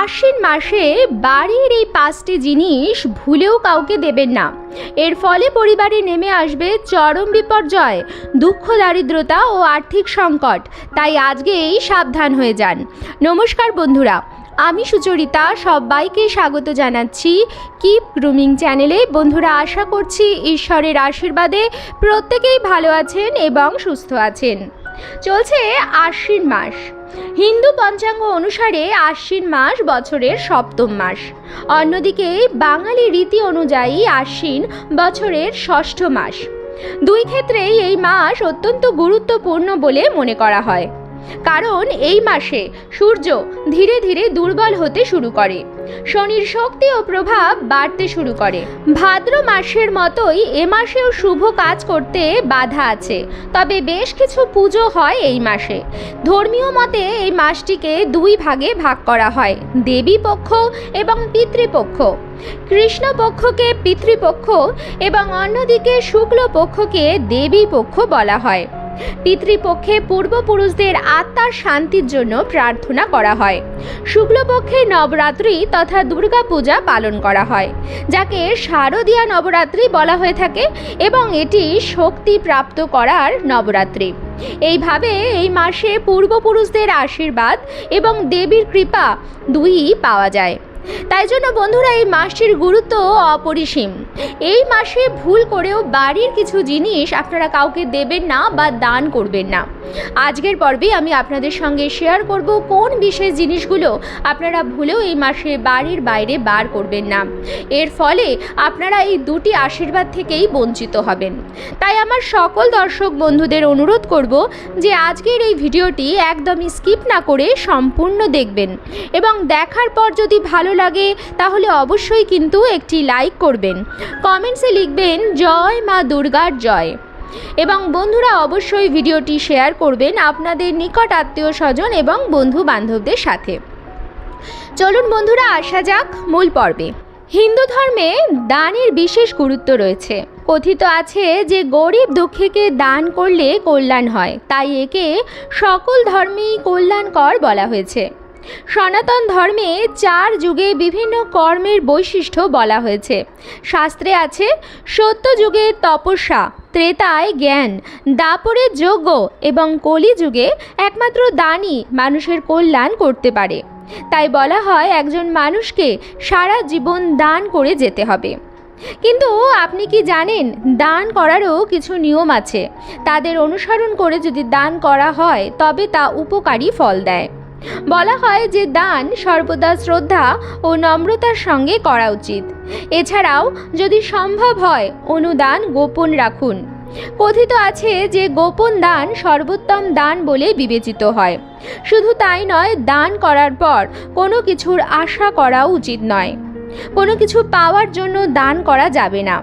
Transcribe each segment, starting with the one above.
আশ্বিন মাসে বাড়ির এই পাঁচটি জিনিস ভুলেও কাউকে দেবেন না। এর ফলে পরিবারে নেমে আসবে চরম বিপর্যয়, দুঃখ, দারিদ্রতা ও আর্থিক সংকট। তাই আজকেই সাবধান হয়ে যান। নমস্কার বন্ধুরা, আমি সুচরিতা, সবাইকে স্বাগত জানাচ্ছি কিপ গ্রুমিং চ্যানেলে। বন্ধুরা, আশা করছি ঈশ্বরের আশীর্বাদে প্রত্যেকেই ভালো আছেন এবং সুস্থ আছেন। চলছে আশ্বিন মাস। হিন্দু পঞ্চাঙ্গ অনুসারে আশ্বিন মাস বছরের সপ্তম মাস। অন্যদিকে বাঙালি রীতি অনুযায়ী আশ্বিন বছরের ষষ্ঠ মাস। দুই ক্ষেত্রেই এই মাস অত্যন্ত গুরুত্বপূর্ণ বলে মনে করা হয়। কারণ এই মাসে সূর্য ধীরে ধীরে দুর্বল হতে শুরু করে। শনির শক্তি ও প্রভাব বাড়তে শুরু করে। ভাদ্র মাসের মতোই এ মাসেও শুভ কাজ করতে বাধা আছে। তবে বেশ কিছু পুজো হয় এই মাসে। ধর্মীয় মতে এই মাসটিকে দুই ভাগে ভাগ করা হয়, দেবী পক্ষ এবং পিতৃপক্ষ। কৃষ্ণ পক্ষকে পিতৃপক্ষ এবং অন্যদিকে শুক্ল পক্ষকে দেবী পক্ষ বলা হয়। পিতৃপক্ষে পূর্বপুরুষদের আত্মার শান্তির জন্য প্রার্থনা করা হয়। শুক্লপক্ষে নবরাত্রি তথা দুর্গা পূজা পালন করা হয়, যাকে শারদীয়া নবরাত্রি বলা হয়ে থাকে এবং এটি শক্তি প্রাপ্ত করার নবরাত্রি। এইভাবে এই মাসে পূর্বপুরুষদের আশীর্বাদ এবং দেবীর কৃপা দুইই পাওয়া যায়। তাই জন্য বন্ধুরা, এই মাসটির গুরুত্ব অপরিসীম। এই মাসে ভুল করেও বাড়ির কিছু জিনিস আপনারা কাউকে দেবেন না বা দান করবেন না। আজকের পর্বে আমি আপনাদের সঙ্গে শেয়ার করব কোন বিশেষ জিনিসগুলো আপনারা ভুলেও এই মাসে বাড়ির বাইরে বার করবেন না। এর ফলে আপনারা এই দুটি আশীর্বাদ থেকেই বঞ্চিত হবেন। তাই আমার সকল দর্শক বন্ধুদের অনুরোধ করব যে আজকের এই ভিডিওটি একদমই স্কিপ না করে সম্পূর্ণ দেখবেন এবং দেখার পর যদি ভালো লাগে তাহলে অবশ্যই কিন্তু একটি লাইক করবেন। কমেন্টসে লিখবেন, জয় মা দুর্গার জয়। এবং বন্ধুরা অবশ্যই ভিডিওটি শেয়ার করবেন আপনাদের নিকট আত্মীয় স্বজন এবং বন্ধু বান্ধবদের সাথে। চলুন বন্ধুরা, আসা যাক মূল পর্বে। হিন্দু ধর্মে দানের বিশেষ গুরুত্ব রয়েছে। কথিত আছে যে, গরিব দুঃখীকে দান করলে কল্যাণ হয়, তাই একে সকল ধর্মেই কল্যাণকর বলা হয়েছে। সনাতন ধর্মে চার যুগে বিভিন্ন কর্মের বৈশিষ্ট্য বলা হয়েছে। শাস্ত্রে আছে, সত্য যুগে তপস্যা, ত্রেতায় জ্ঞান, দাপরে যোগ্য এবং কলিযুগে একমাত্র দানই মানুষের কল্যাণ করতে পারে। তাই বলা হয়, একজন মানুষকে সারা জীবন দান করে যেতে হবে। কিন্তু আপনি কি জানেন, দান করারও কিছু নিয়ম আছে। তাদের অনুসরণ করে যদি দান করা হয়, তবে তা উপকারী ফল দেয়। বলা হয় যে দান সর্বদা শ্রদ্ধা ও নম্রতার সঙ্গে করা উচিত। এছাড়াও যদি সম্ভব হয়, অনুদান গোপন রাখুন। কথিত আছে যে গোপন দান সর্বোত্তম দান বলে বিবেচিত হয়। শুধু তাই নয়, দান করার পর কোনো কিছুর আশা করা উচিত নয়। কোনো কিছু পাওয়ার জন্য দান করা যাবে না।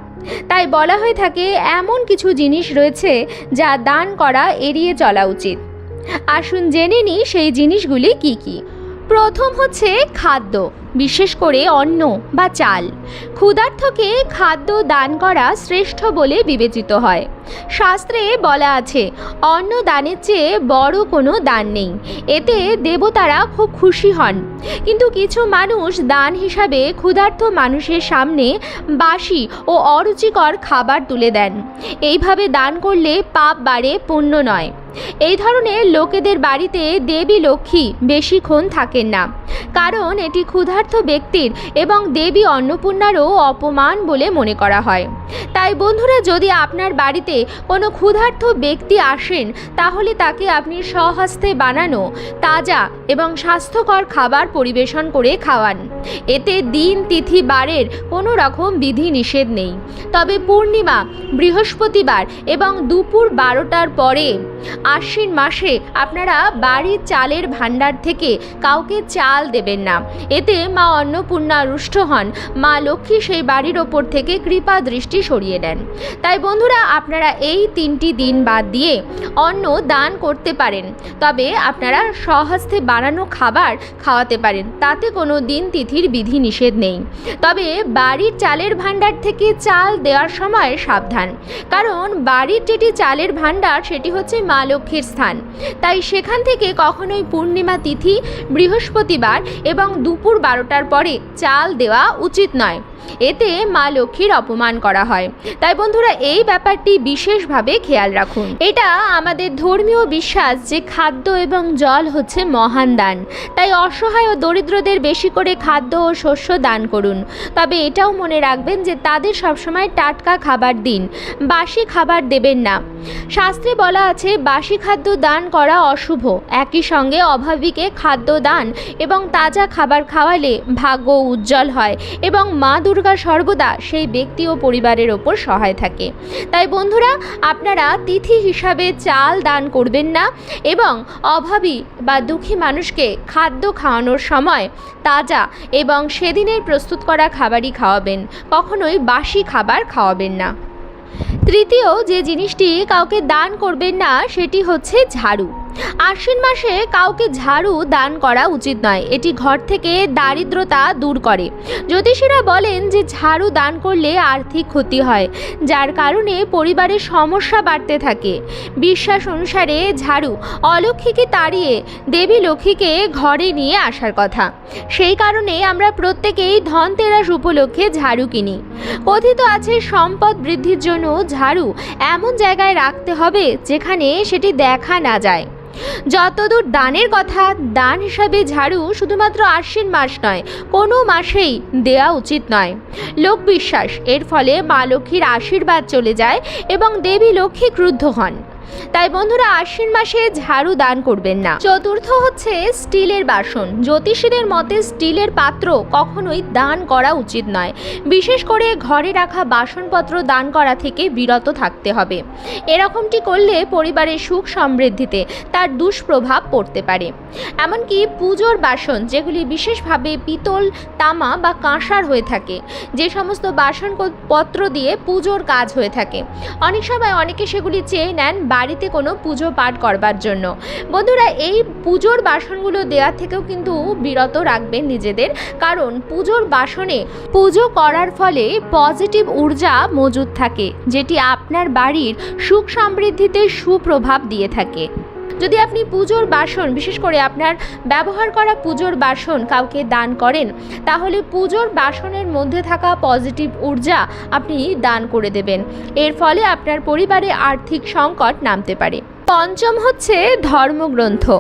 তাই বলা হয়ে থাকে, এমন কিছু জিনিস রয়েছে যা দান করা এড়িয়ে চলা উচিত। আসুন জেনে নিই সেই জিনিসগুলি কি কি। প্রথম হচ্ছে খাদ্য। বিশেষ করে অন্ন বা চাল। ক্ষুধার্থকে খাদ্য দান করা শ্রেষ্ঠ বলে বিবেচিত হয়। শাস্ত্রে বলা আছে, অন্ন দানের চেয়ে বড় কোনো দান নেই। এতে দেবতারা খুব খুশি হন। কিন্তু কিছু মানুষ দান হিসাবে ক্ষুধার্থ মানুষের সামনে বাসি ও অরুচিকর খাবার তুলে দেন। এইভাবে দান করলে পাপ বাড়ে, পুণ্য নয়। এই ধরনের লোকেদের বাড়িতে দেবী লক্ষ্মী বেশিক্ষণ থাকেন না। কারণ এটি ক্ষুধার্থ ব্যক্তির এবং দেবী অন্নপূর্ণারও অপমান বলে মনে করা হয়। তাই বন্ধুরা, যদি আপনার বাড়িতে কোনো ক্ষুধার্থ ব্যক্তি আসেন, তাহলে তাকে আপনি স্বহস্তে বানানো, তাজা এবং স্বাস্থ্যকর খাবার পরিবেশন করে খাওয়ান। এতে দিন, তিথি, বারের কোনো রকম বিধি নিষেধ নেই। তবে পূর্ণিমা, বৃহস্পতিবার এবং দুপুর বারোটার পরে আশ্বিন মাসে আপনারা বাড়ির চালের ভাণ্ডার থেকে কাউকে চাল দেবেন না। এতে মা অন্নপূর্ণা রুষ্ট হন। মা লক্ষ্মী সেই বাড়ির ওপর থেকে কৃপা দৃষ্টি সরিয়ে দেন। তাই বন্ধুরা, আপনারা এই তিনটি দিন বাদ দিয়ে অন্ন দান করতে পারেন। তবে আপনারা স্বহস্তে বানানো খাবার খাওয়াতে পারেন। তাতে কোনো দিন তিথির বিধি নিষেধ নেই। তবে বাড়ির চালের ভাণ্ডার থেকে চাল দেওয়ার সময় সাবধান। কারণ বাড়ির যেটি চালের ভাণ্ডার, সেটি হচ্ছে মা লক্ষ্মীর স্থান। তাই সেখান থেকে কখনোই পূর্ণিমা তিথি, বৃহস্পতিবার এবং দুপুর বারোটার পরে চাল দেওয়া উচিত নয়। এতে মা লক্ষ্মীর অপমান করা হয়। তাই বন্ধুরা, এই ব্যাপারটি বিশেষভাবে খেয়াল রাখুন। এটা আমাদের ধর্মীয় বিশ্বাস যে খাদ্য এবং জল হচ্ছে মহান দান। তাই অসহায় ও দরিদ্রদের বেশি করে খাদ্য ও শস্য দান করুন। তবে এটাও মনে রাখবেন যে তাদের সবসময় টাটকা খাবার দিন, বাসি খাবার দেবেন না। শাস্ত্রে বলা আছে, বাসি খাদ্য দান করা অশুভ। একই সঙ্গে অভাবীকে খাদ্য দান এবং তাজা খাবার খাওয়ালে ভাগ্য উজ্জ্বল হয় এবং মা দুর্গা সর্বদা সেই ব্যক্তি ও পরিবারের ওপর সহায় থাকে। তাই বন্ধুরা, আপনারা তিথি হিসাবে চাল দান করবেন না এবং অভাবী বা দুঃখী মানুষকে খাদ্য খাওয়ানোর সময় তাজা এবং সেদিনের প্রস্তুত করা খাবারই খাওয়াবেন, কখনোই বাসি খাবার খাওয়াবেন না। তৃতীয় যে জিনিসটি কাউকে দান করবেন না, সেটি হচ্ছে ঝাড়ু। আশ্বিন মাসে কাউকে ঝাড়ু দান করা উচিত নয়। এটি ঘর থেকে দারিদ্রতা দূর করে। জ্যোতিষীরা বলেন যে ঝাড়ু দান করলে আর্থিক ক্ষতি হয়, যার কারণে পরিবারের সমস্যা বাড়তে থাকে। বিশ্বাস অনুসারে ঝাড়ু অলক্ষীকে তাড়িয়ে দেবী লক্ষ্মীকে ঘরে নিয়ে আসার কথা। সেই কারণে আমরা প্রত্যেকেই ধনতেরাস উপলক্ষে ঝাড়ু কিনি। কথিত আছে সম্পদ বৃদ্ধির জন্য ঝাড়ু এমন জায়গায় রাখতে হবে যেখানে সেটি দেখা না যায়। যতদূর দানের কথা, দান হিসাবে ঝাড়ু শুধুমাত্র আশ্বিন মাস নয়, কোনো মাসেই দেয়া উচিত নয়। লোক বিশ্বাস এর ফলে মা লক্ষ্মীর আশীর্বাদ চলে যায় এবং দেবী লক্ষ্মী ক্রুদ্ধ হন। তাই বন্ধুরা আশ্বিন মাসে ঝাড়ু দান করবেন না। চতুর্থ হচ্ছে স্টিলের বাসন। জ্যোতিষীদের মতে স্টিলের পাত্র কখনোই দান করা উচিত নয়। বিশেষ করে ঘরে রাখা বাসনপত্র দান করা থেকে বিরত থাকতে হবে। এরকমটি করলে পরিবারের সুখ সমৃদ্ধিতে তার দুষ্প্রভাব পড়তে পারে। এমনকি পুজোর বাসন, যেগুলি বিশেষভাবে পিতল, তামা বা কাঁসার হয়ে থাকে, যে সমস্ত বাসন পত্র দিয়ে পুজোর কাজ হয়ে থাকে। অনেক সময় অনেকে সেগুলি চেয়ে নেন বাড়িতে কোনো পুজো পাঠ করবার জন্য। বন্ধুরা, এই পুজোর বাসনগুলো দেওয়ার থেকেও কিন্তু বিরত রাখবেন নিজেদের, কারণ পুজোর বাসনে পুজো করার ফলে পজিটিভ ঊর্জা মজুদ থাকে, যেটি আপনার বাড়ির সুখ সমৃদ্ধিতে সুপ্রভাব দিয়ে থাকে। যদি আপনি পুজোর বাসন, বিশেষ করে আপনার ব্যবহার করা পুজোর বাসন কাউকে দান করেন, তাহলে পুজোর বাসনের মধ্যে থাকা পজিটিভ ঊর্জা আপনি দান করে দেবেন। এর ফলে আপনার পরিবারে আর্থিক সংকট নামতে পারে। পঞ্চম হচ্ছে ধর্মগ্রন্থ।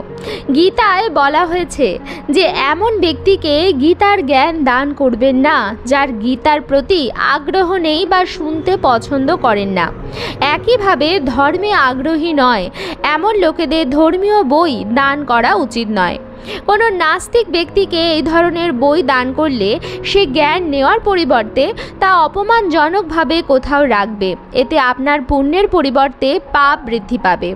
গীতায় বলা হয়েছে যে, এমন ব্যক্তিকে গীতার জ্ঞান দান করবেন না, যার গীতার প্রতি আগ্রহ নেই বা শুনতে পছন্দ করেন না। একইভাবে ধর্মে আগ্রহী নয়, এমন লোকেদের ধর্মীয় বই দান করা উচিত নয়। কোনো নাস্তিক ব্যক্তিকে এই ধরনের বই দান করলে সে জ্ঞান নেওয়ার পরিবর্তে তা অপমানজনকভাবে কোথাও রাখবে। এতে আপনার পুণ্যের পরিবর্তে পাপ বৃদ্ধি পাবে।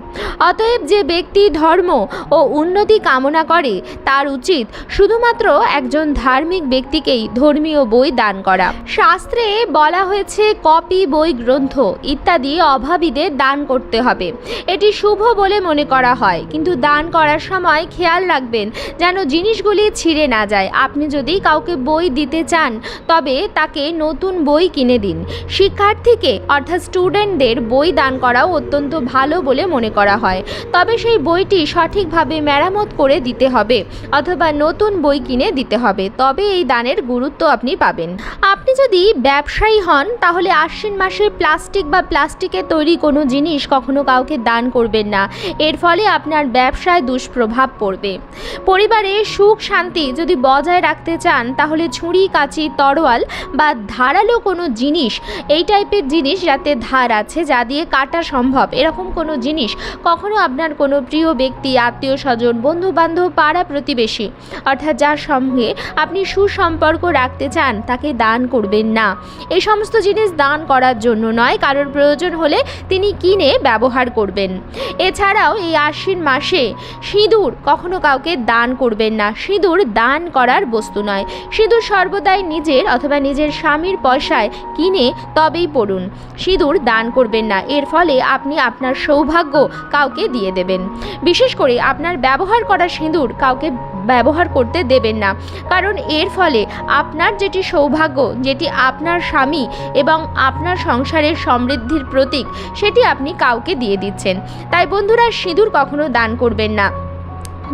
অতএব যে ব্যক্তি ধর্ম ও উন্নতি কামনা করে, তার উচিত শুধুমাত্র একজন ধার্মিক ব্যক্তিকেই ধর্মীয় বই দান করা। শাস্ত্রে বলা হয়েছে, কপি বই গ্রন্থ ইত্যাদি অভাবীদের দান করতে হবে। এটি শুভ বলে মনে করা হয়, কিন্তু দান করার সময় খেয়াল রাখবেন যেন জিনিসগুলি ছিঁড়ে না যায়। আপনি যদি কাউকে বই দিতে চান, তবে তাকে নতুন বই কিনে দিন। শিক্ষার্থীকে, অর্থাৎ স্টুডেন্টদের, বই দান করাও অত্যন্ত ভালো বলে মনে করা হয়। তবে সেই বইটি সঠিকভাবে মেরামত করে দিতে হবে, অথবা নতুন বই কিনে দিতে হবে। তবে এই দানের গুরুত্ব আপনি পাবেন। আপনি যদি ব্যবসায়ী হন, তাহলে আশ্বিন মাসে প্লাস্টিক বা প্লাস্টিকের তৈরি কোনো জিনিস কখনো কাউকে দান করবেন না। এর ফলে আপনার ব্যবসায় দুষ্প্রভাব পড়বে। পরিবারে সুখ শান্তি যদি বজায় রাখতে চান, তাহলে ছুরি কাঁচি, তরোয়াল বা ধারালো কোনো জিনিস, এই টাইপের জিনিস যাতে ধার আছে, যা দিয়ে কাটা সম্ভব। এরকম কোনো জিনিস কখনো আপনার কোনো প্রিয় ব্যক্তি, আত্মীয় স্বজন বন্ধু বান্ধব পাড়া প্রতিবেশী, অর্থাৎ যার সঙ্গে আপনি সুসম্পর্ক রাখতে চান, তাকে দান করবেন না। এই সমস্ত জিনিস দান করার জন্য নয়, কারোর প্রয়োজন হলে তিনি কিনে ব্যবহার করবেন। এছাড়াও এই আশ্বিন মাসে সিঁদুর কখনো কাউকে দান করবেন না। সিঁদুর দান করার বস্তু নয়। সিঁদুর সর্বদাই নিজের অথবা নিজের স্বামীর পয়সায় কিনে তবেই পড়ুন। সিঁদুর দান করবেন না। এর ফলে আপনি আপনার সৌভাগ্য কাউকে দিয়ে দেবেন। বিশেষ করে আপনার ব্যবহার করা সিঁদুর কাউকে ব্যবহার করতে দেবেন না। কারণ এর ফলে আপনার যেটি সৌভাগ্য, যেটি আপনার স্বামী এবং আপনার সংসারের সমৃদ্ধির প্রতীক, সেটি আপনি কাউকে দিয়ে দিচ্ছেন। তাই বন্ধুরা, সিঁদুর কখনো দান করবেন না।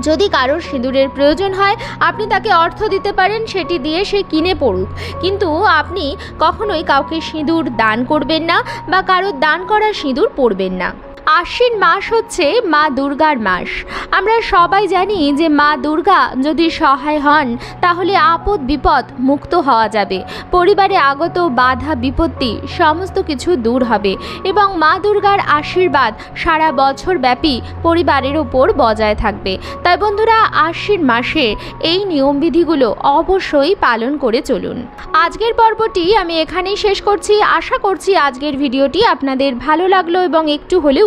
যদি কারোর সিঁদুরের প্রয়োজন হয়, আপনি তাকে অর্থ দিতে পারেন, সেটি দিয়ে সে কিনে পড়ুক। কিন্তু আপনি কখনোই কাউকে সিঁদুর দান করবেন না বা কারোর দান করা সিঁদুর পরবেন না। আশ্বিন মাস হচ্ছে মা দুর্গার মাস। আমরা সবাই জানি যে মা দুর্গা যদি সহায় হন, তাহলে আপদ বিপদ মুক্ত হওয়া যাবে। পরিবারে আগত বাধা বিপত্তি সমস্ত কিছু দূর হবে এবং মা দুর্গার আশীর্বাদ সারা বছর ব্যাপী পরিবারের ওপর বজায় থাকবে। তাই বন্ধুরা, আশ্বিন মাসে এই নিয়মবিধিগুলো অবশ্যই পালন করে চলুন। আজকের পর্বটি আমি এখানেই শেষ করছি। আশা করছি আজকের ভিডিওটি আপনাদের ভালো লাগল এবং একটু হলেও